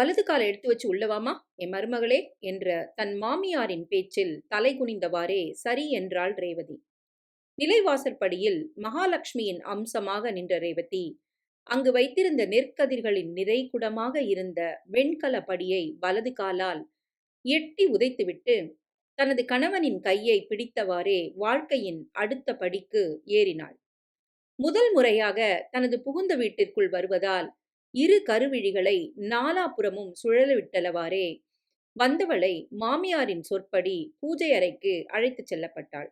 வலது காலை எடுத்து வச்சு உள்ளவாமா? என் மருமகளே என்ற தன் மாமியாரின் பேச்சில் தலை குனிந்தவாறே சரி என்றாள் ரேவதி. நிலைவாசற்படியில் மகாலட்சுமியின் அம்சமாக நின்ற ரேவதி அங்கு வைத்திருந்த நெற்கதிர்களின் நிறைகுடமாக இருந்த வெண்கல படியை வலது காலால் எட்டி உதைத்துவிட்டு தனது கணவனின் கையை பிடித்தவாறே வாழ்க்கையின் அடுத்த படிக்கு ஏறினாள். முதல் முறையாக தனது புகுந்த வீட்டிற்குள் வருவதால் இரு கருவிழிகளை நாலாபுறமும் சுழலவிட்டலவாறே. வந்தவளை மாமியாரின் சொற்படி பூஜை அறைக்கு அழைத்துச் செல்லப்பட்டாள்.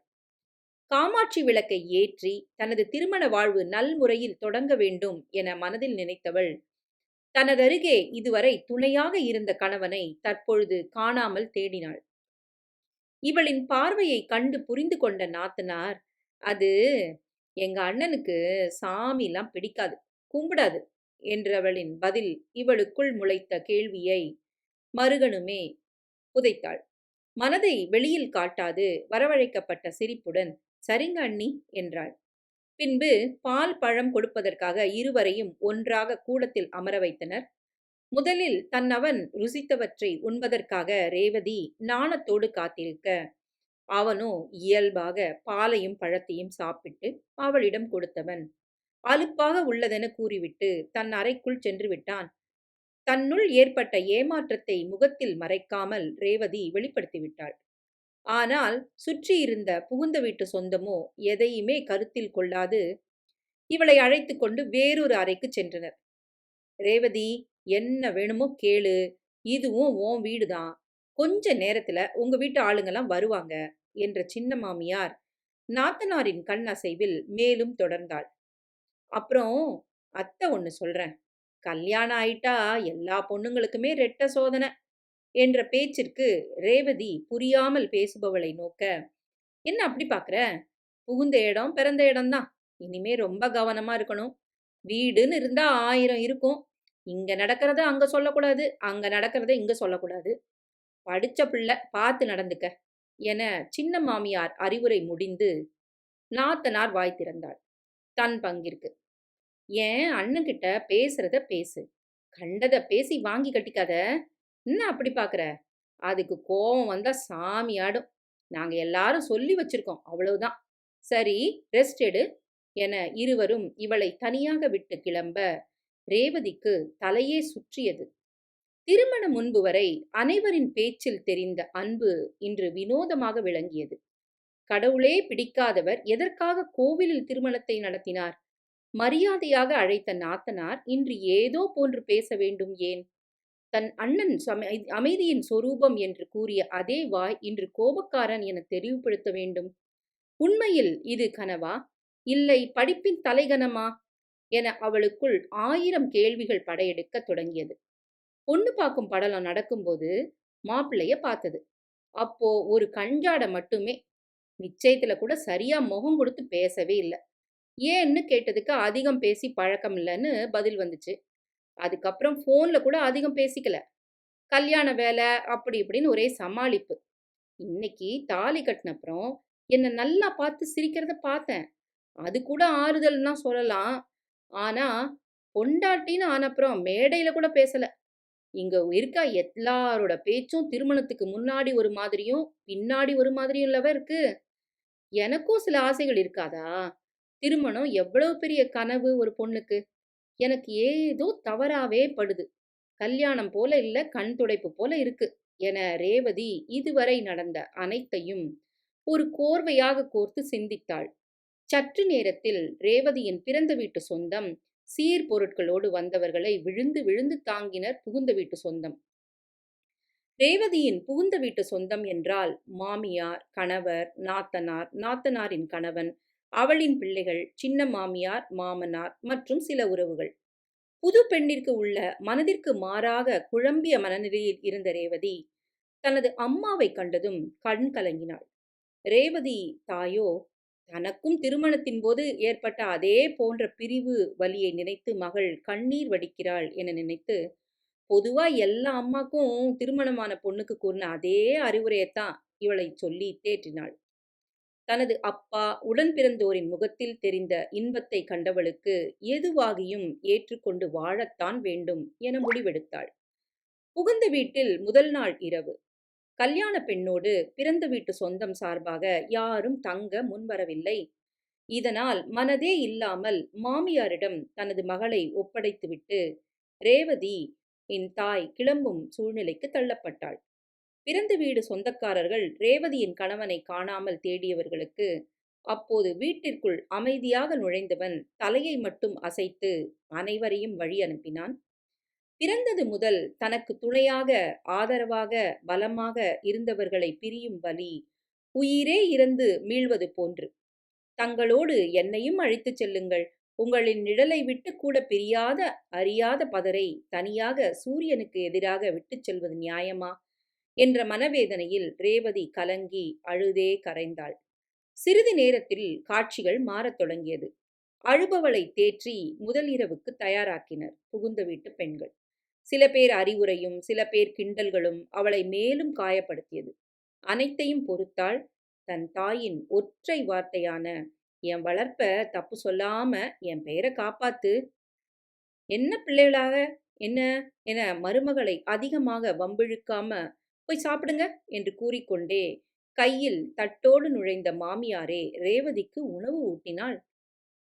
காமாட்சி விளக்கை ஏற்றி தனது திருமண வாழ்வு நல்முறையில் தொடங்க வேண்டும் என மனதில் நினைத்தவள் தனதருகே இதுவரை துணையாக இருந்த கணவனை தற்பொழுது காணாமல் தேடினாள். இவளின் பார்வையை கண்டு புரிந்து கொண்ட நாத்தனார் அது எங்க அண்ணனுக்கு சாமிலாம் பிடிக்காது கும்பிடாது என்றவளின் பதில் இவளுக்குள் முளைத்த கேள்வியை மறுகணுமே புதைத்தாள் மனதை வெளியில் காட்டாது வரவழைக்கப்பட்ட சிரிப்புடன் சரிங்க அண்ணி என்றாள். பின்பு பால் பழம் கொடுப்பதற்காக இருவரையும் ஒன்றாக கூடத்தில் அமர வைத்தனர். முதலில் தன்னவன் ருசித்தவற்றை உண்பதற்காக ரேவதி நாணத்தோடு காத்திருக்க அவனோ இயல்பாக பாலையும் பழத்தையும் சாப்பிட்டு அவளிடம் கொடுத்தவன். அலுப்பாக உள்ளதென கூறிவிட்டு தன் அறைக்குள் சென்று விட்டான் தன்னுள் ஏற்பட்ட ஏமாற்றத்தை முகத்தில் மறைக்காமல் ரேவதி வெளிப்படுத்திவிட்டாள். ஆனால் சுற்றியிருந்த புகுந்த வீட்டு சொந்தமோ எதையுமே கருத்தில் கொள்ளாது. இவளை அழைத்து கொண்டு வேறொரு அறைக்கு சென்றனர். ரேவதி என்ன வேணுமோ கேளு. இதுவும் உன் வீடுதான். கொஞ்ச நேரத்துல உங்க வீட்டு ஆளுங்கெல்லாம் வருவாங்க என்ற சின்ன மாமியார் நாத்தனாரின் கண் அசைவில் மேலும் தொடர்ந்தாள். அப்புறம் அத்தை ஒன்று சொல்றேன் கல்யாணம் ஆயிட்டா எல்லா பொண்ணுங்களுக்குமே ரெட்ட சோதனை என்ற பேச்சிற்கு ரேவதி புரியாமல் பேசுபவளை நோக்க என்ன அப்படி பார்க்குற புகுந்த இடம் பிறந்த இடம்தான். இனிமே ரொம்ப கவனமா இருக்கணும். வீடுன்னு இருந்தா ஆயிரம் இருக்கும். இங்க நடக்கிறத அங்க சொல்லக்கூடாது அங்க நடக்கிறத இங்க சொல்லக்கூடாது. படிச்ச பிள்ளை பார்த்து நடந்துக்க என சின்ன மாமியார் அறிவுரை முடிந்து நாத்தனார் வாய் திறந்தாள். தன் பங்கிற்கு ஏன் அண்ணன்கிட்ட பேசுறத பேசு. கண்டத பேசி வாங்கி கட்டிக்காத. என்ன அப்படி பார்க்குற அதுக்கு கோபம் வந்தா சாமி ஆடும். நாங்க எல்லாரும் சொல்லி வச்சிருக்கோம். அவ்வளவுதான். சரி ரெஸ்ட் எடு. என இருவரும் இவளை தனியாக விட்டு கிளம்ப ரேவதிக்கு தலையே சுற்றியது. திருமண முன்பு வரை அனைவரின் பேச்சில் தெரிந்த அன்பு இன்று வினோதமாக விளங்கியது. கடவுளே பிடிக்காதவர் எதற்காக கோவிலில் திருமணத்தை நடத்தினார்? மரியாதையாக அழைத்த நாத்தனார் இன்று ஏதோ போன்று பேச வேண்டும் ஏன்? தன் அண்ணன் அமைதியின் சொரூபம் என்று கூறிய அதே வாய் இன்று கோபக்காரன் என தெளிவுபடுத்த வேண்டும். உண்மையில் இது கனவா? இல்லை படிப்பின் தலைகனமா? என அவளுக்குள் ஆயிரம் கேள்விகள் படையெடுக்க தொடங்கியது. பொண்ணு பார்க்கும் படலம் நடக்கும்போது மாப்பிள்ளைய பார்த்தது. அப்போ ஒரு கஞ்சாட மட்டுமே நிச்சயத்தில் கூட சரியாக முகம் கொடுத்து பேசவே இல்லை. ஏன்னு கேட்டதுக்கு அதிகம் பேசி பழக்கம் இல்லைன்னு பதில் வந்துச்சு. அதுக்கப்புறம் ஃபோனில் கூட அதிகம் பேசிக்கல. கல்யாண வேலை அப்படி இப்படின்னு ஒரே சமாளிப்பு. இன்னைக்கு தாலி கட்டினப்புறம் என்னை நல்லா பார்த்து சிரிக்கிறத பார்த்தேன். அது கூட ஆறுதல்னா சொல்லலாம். ஆனால் பொண்டாட்டின்னு ஆனப்புறம் மேடையில் கூட பேசலை. இங்க இருக்க எல்லாரோட பேச்சும் திருமணத்துக்கு முன்னாடி ஒரு மாதிரியும் பின்னாடி ஒரு மாதிரியும் இல்லவா இருக்கு. எனக்கும் சில ஆசைகள் இருக்காதா? திருமணம் எவ்வளவு பெரிய கனவு ஒரு பொண்ணுக்கு? எனக்கு ஏதோ தவறாவே படுது. கல்யாணம் போல இல்ல கண் துடைப்பு போல இருக்கு என ரேவதி இதுவரை நடந்த அனைத்தையும் ஒரு கோர்வையாக கோர்த்து சிந்தித்தாள். சற்று நேரத்தில் ரேவதியின் பிறந்த வீட்டு சொந்தம் சீர் பொருட்களோடு வந்தவர்களை விழுந்து விழுந்து தாங்கினர் புகுந்த வீட்டு சொந்தம். ரேவதியின் புகுந்த வீட்டு சொந்தம் என்றால் மாமியார் கணவர் நாத்தனார் நாத்தனாரின் கணவன் அவளின் பிள்ளைகள் சின்ன மாமியார் மாமனார் மற்றும் சில உறவுகள். புது பெண்ணிற்கு உள்ள மனதிற்கு மாறாக குழம்பிய மனநிலையில் இருந்த ரேவதி தனது அம்மாவை கண்டதும் கண் கலங்கினாள். ரேவதி தாயோ தனக்கும் திருமணத்தின் போது ஏற்பட்ட அதே போன்ற பிரிவு வலியை நினைத்து மகள் கண்ணீர் வடிக்கிறாள் என நினைத்து பொதுவா எல்லா அம்மாக்கும் திருமணமான பொண்ணுக்கு கூறின அதே அறிவுரையைத்தான் இவளை சொல்லி தேற்றினாள். தனது அப்பா உடன் பிறந்தோரின் முகத்தில் தெரிந்த இன்பத்தை கண்டவளுக்கு எதுவாகியும் ஏற்றுக்கொண்டு வாழத்தான் வேண்டும் என முடிவெடுத்தாள். புகுந்த வீட்டில் முதல் நாள் இரவு. கல்யாண பெண்ணோடு பிறந்த வீட்டு சொந்தம் சார்பாக யாரும் தங்க முன்வரவில்லை இதனால் மனதே இல்லாமல் மாமியாரிடம் தனது மகளை ஒப்படைத்துவிட்டு ரேவதி என் தாய் கிளம்பும் சூழ்நிலைக்கு தள்ளப்பட்டாள். பிறந்த வீடு சொந்தக்காரர்கள் ரேவதியின் கணவனை காணாமல் தேடியவர்களுக்கு அப்போது வீட்டிற்குள் அமைதியாக நுழைந்தவன் தலையை மட்டும் அசைத்து அனைவரையும் வழி அனுப்பினான். பிறந்தது முதல் தனக்கு துணையாக ஆதரவாக பலமாக இருந்தவர்களை பிரியும் வலி உயிரே இறந்து மீள்வது போன்று. தங்களோடு என்னையும் அழைத்துச் செல்லுங்கள். உங்களின் நிழலை விட்டு கூட பிரியாத அறியாத பதரை தனியாக சூரியனுக்கு எதிராக விட்டுச் செல்வது நியாயமா? என்ற மனவேதனையில் ரேவதி கலங்கி அழுதே கரைந்தாள். சிறிது நேரத்தில் காட்சிகள் மாறத் தொடங்கியது. அழுபவளை தேற்றி முதல் இரவுக்கு தயாராக்கினர் புகுந்த வீட்டு பெண்கள். சில பேர் அறிவுரையும் சில பேர் கிண்டல்களும் அவளை மேலும் காயப்படுத்தியது. அனைத்தையும் பொறுத்தாள் தன் தாயின் ஒற்றை வார்த்தையான என் வளர்ப்ப தப்பு சொல்லாம என் பெயரை காப்பாத்து. என்ன பிள்ளைகளாக? என்ன? என மருமகளை அதிகமாக வம்பிழுக்காம போய் சாப்பிடுங்க என்று கூறிக்கொண்டே கையில் தட்டோடு நுழைந்த மாமியாரே ரேவதிக்கு உணவு ஊட்டினாள்.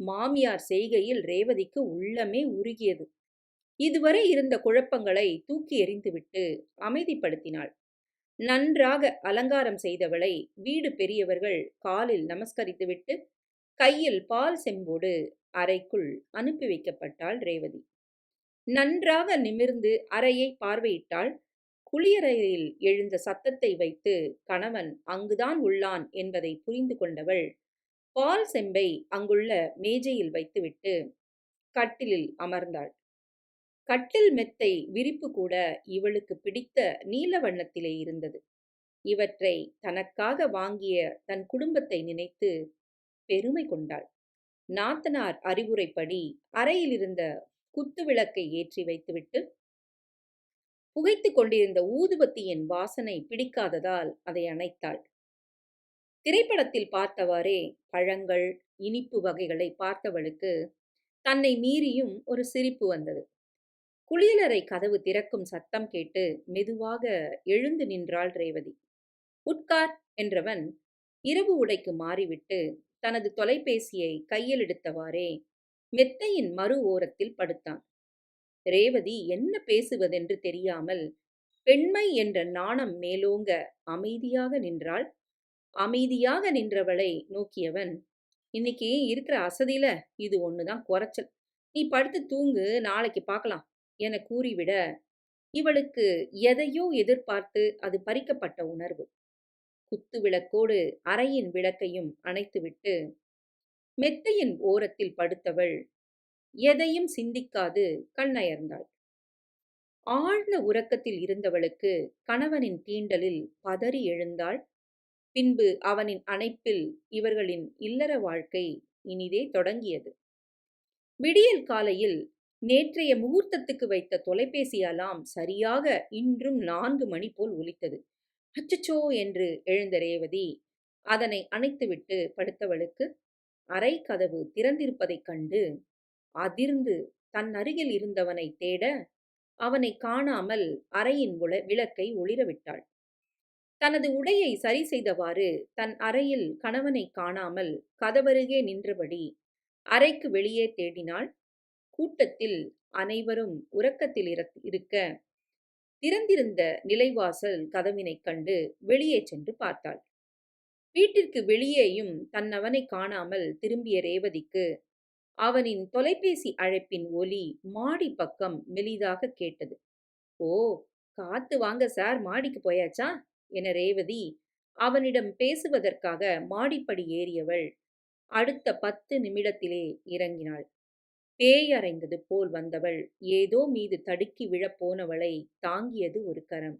மாமியார் செய்கையில் ரேவதிக்கு உள்ளமே உருகியது. இதுவரை இருந்த குழப்பங்களை தூக்கி எறிந்துவிட்டு அமைதிப்படுத்தினாள். நன்றாக அலங்காரம் செய்தவளை வீடு பெரியவர்கள் காலில் நமஸ்கரித்துவிட்டு கையில் பால் செம்போடு அறைக்குள் அனுப்பி வைக்கப்பட்டாள் ரேவதி. நன்றாக நிமிர்ந்து அறையை பார்வையிட்டாள். குளியறையில் எழுந்த சத்தத்தை வைத்து கணவன் அங்குதான் உள்ளான் என்பதை புரிந்து கொண்டவள் பால் செம்பை அங்குள்ள மேஜையில் வைத்துவிட்டு கட்டிலில் அமர்ந்தாள். கட்டில் மெத்தை விரிப்பு கூட இவளுக்கு பிடித்த நீல வண்ணத்திலே இருந்தது. இவற்றை தனக்காக வாங்கிய தன் குடும்பத்தை நினைத்து பெருமை கொண்டாள். நாத்தனார் அறிவுரைப்படி அறையில் இருந்த குத்து விளக்கை ஏற்றி வைத்துவிட்டு புகைத்து கொண்டிருந்த ஊதுபத்தியின் வாசனை பிடிக்காததால் அதை அணைத்தாள். திரைப்படத்தில் பார்த்தவாறே பழங்கள் இனிப்பு வகைகளை பார்த்தவளுக்கு தன்னை மீறியும் ஒரு சிரிப்பு வந்தது. குளியலறை கதவு திறக்கும் சத்தம் கேட்டு மெதுவாக எழுந்து நின்றாள் ரேவதி. உட்கார் என்றவன் இரவு உடைக்கு மாறிவிட்டு தனது தொலைபேசியை கையில் எடுத்தவாறே மெத்தையின் மறு ஓரத்தில் படுத்தான். ரேவதி என்ன பேசுவதென்று தெரியாமல் பெண்மை என்ற நாணம் மேலோங்க அமைதியாக நின்றாள். அமைதியாக நின்றவளை நோக்கியவன் இன்னைக்கு இருக்கிற அசதியில இது ஒண்ணுதான் குறைச்சல். நீ படுத்து தூங்கு நாளைக்கு பார்க்கலாம் என கூறிவிட இவளுக்கு எதையோ எதிர்பார்த்து அது பறிக்கப்பட்ட உணர்வு. குத்து விளக்கோடு அறையின் விளக்கையும் அணைத்துவிட்டு மெத்தையின் ஓரத்தில் படுத்தவள் எதையும் சிந்திக்காது கண்ணயர்ந்தாள். ஆழ்ந்த உறக்கத்தில் இருந்தவளுக்கு கணவனின் தீண்டலில் பதறி எழுந்தாள். பின்பு அவனின் அணைப்பில் இவர்களின் இல்லற வாழ்க்கை இனிதே தொடங்கியது. விடியல் காலையில் நேற்றைய முகூர்த்தத்துக்கு வைத்த தொலைபேசி அலாம் சரியாக இன்றும் நான்கு மணி போல் ஒலித்தது. அச்சச்சோ என்று எழுந்த ரேவதி அதனை அணைத்துவிட்டு படுத்தவளுக்கு அறை கதவு திறந்திருப்பதைக் கண்டு அதிர்ந்து தன் அருகில் இருந்தவனை தேட அவனை காணாமல் அறையின் உல விளக்கை ஒளிரவிட்டாள் தனது உடையை சரி செய்தவாறு தன் அறையில் கணவனை காணாமல் கதவருகே நின்றபடி அறைக்கு வெளியே தேடினாள். கூட்டத்தில் அனைவரும் உறக்கத்தில் இருக்க திறந்திருந்த நிலைவாசல் கதவினைக் கண்டு வெளியே சென்று பார்த்தாள். வீட்டிற்கு வெளியேயும் தன்னவனை காணாமல் திரும்பிய ரேவதிக்கு அவனின் தொலைபேசி அழைப்பின் ஒலி மாடி பக்கம் மெலிதாக கேட்டது. ஓ காத்து வாங்க சார் மாடிக்கு போயாச்சா? என ரேவதி அவனிடம் பேசுவதற்காக மாடிப்படி ஏறியவள் அடுத்த பத்து நிமிடத்திலே இறங்கினாள். பேயறைந்தது போல் வந்தவள். ஏதோ மீது தடுக்கி விழப்போனவளை தாங்கியது ஒரு கரம்.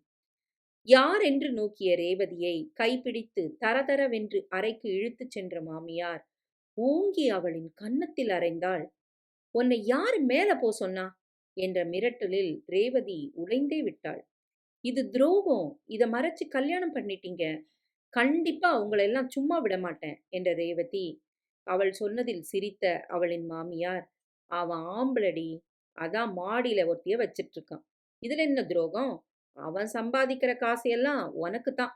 யார் என்று நோக்கிய ரேவதியை கைப்பிடித்து தரதரவென்று அறைக்கு இழுத்துச் சென்ற மாமியார் ஓங்கி அவளின் கன்னத்தில் அறைந்தாள். உன்னை யார் மேல போ சொன்னா? என்ற மிரட்டலில் ரேவதி உடைந்தே விட்டாள். இது துரோகம். இத மறைச்சு கல்யாணம் பண்ணிட்டீங்க. கண்டிப்பா உங்களெல்லாம் சும்மா விட மாட்டேன் என்ற ரேவதி அவள் சொன்னதில் சிரித்த அவளின் மாமியார் அவன் ஆம்பளடி. அதான் மாடியில ஒருத்திய வச்சிட்டு இருக்கான் இதுல என்ன துரோகம்? அவன் சம்பாதிக்கிற காசையெல்லாம் உனக்கு தான்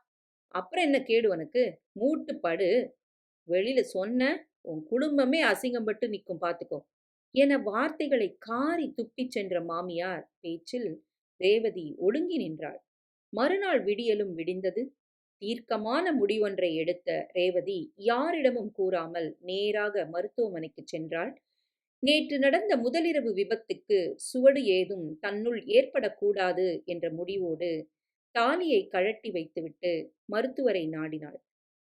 அப்புறம் என்ன கேடு உனக்கு? மூட்டு படு. வெளியில சொன்ன உன் குடும்பமே அசிங்கப்பட்டு நிற்கும் பார்த்துக்கோ என வார்த்தைகளை காரி துப்பிச் சென்ற மாமியார் பேச்சில் ரேவதி ஒடுங்கி நின்றாள். மறுநாள் விடியலும் விடிந்தது. தீர்க்கமான முடிவொன்றை எடுத்த ரேவதி யாரிடமும் கூறாமல் நேராக மருத்துவமனைக்கு சென்றாள். நேற்று நடந்த முதலிரவு விபத்துக்கு சுவடு ஏதும் தன்னுள் ஏற்படக்கூடாது என்ற முடிவோடு தாலியை கழட்டி வைத்துவிட்டு மருத்துவரை நாடினாள்.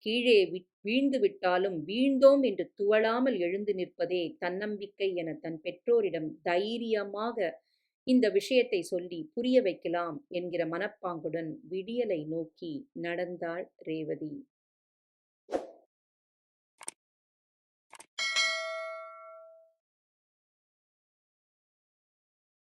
கீழே வீழ்ந்து விட்டாலும் வீழ்ந்தோம் என்று துவளாமல் எழுந்து நிற்பதே தன்னம்பிக்கை என தன் பெற்றோரிடம் தைரியமாக இந்த விஷயத்தை சொல்லி புரிய வைக்கலாம் என்கிற மனப்பாங்குடன் விடியலை நோக்கி நடந்தாள் ரேவதி.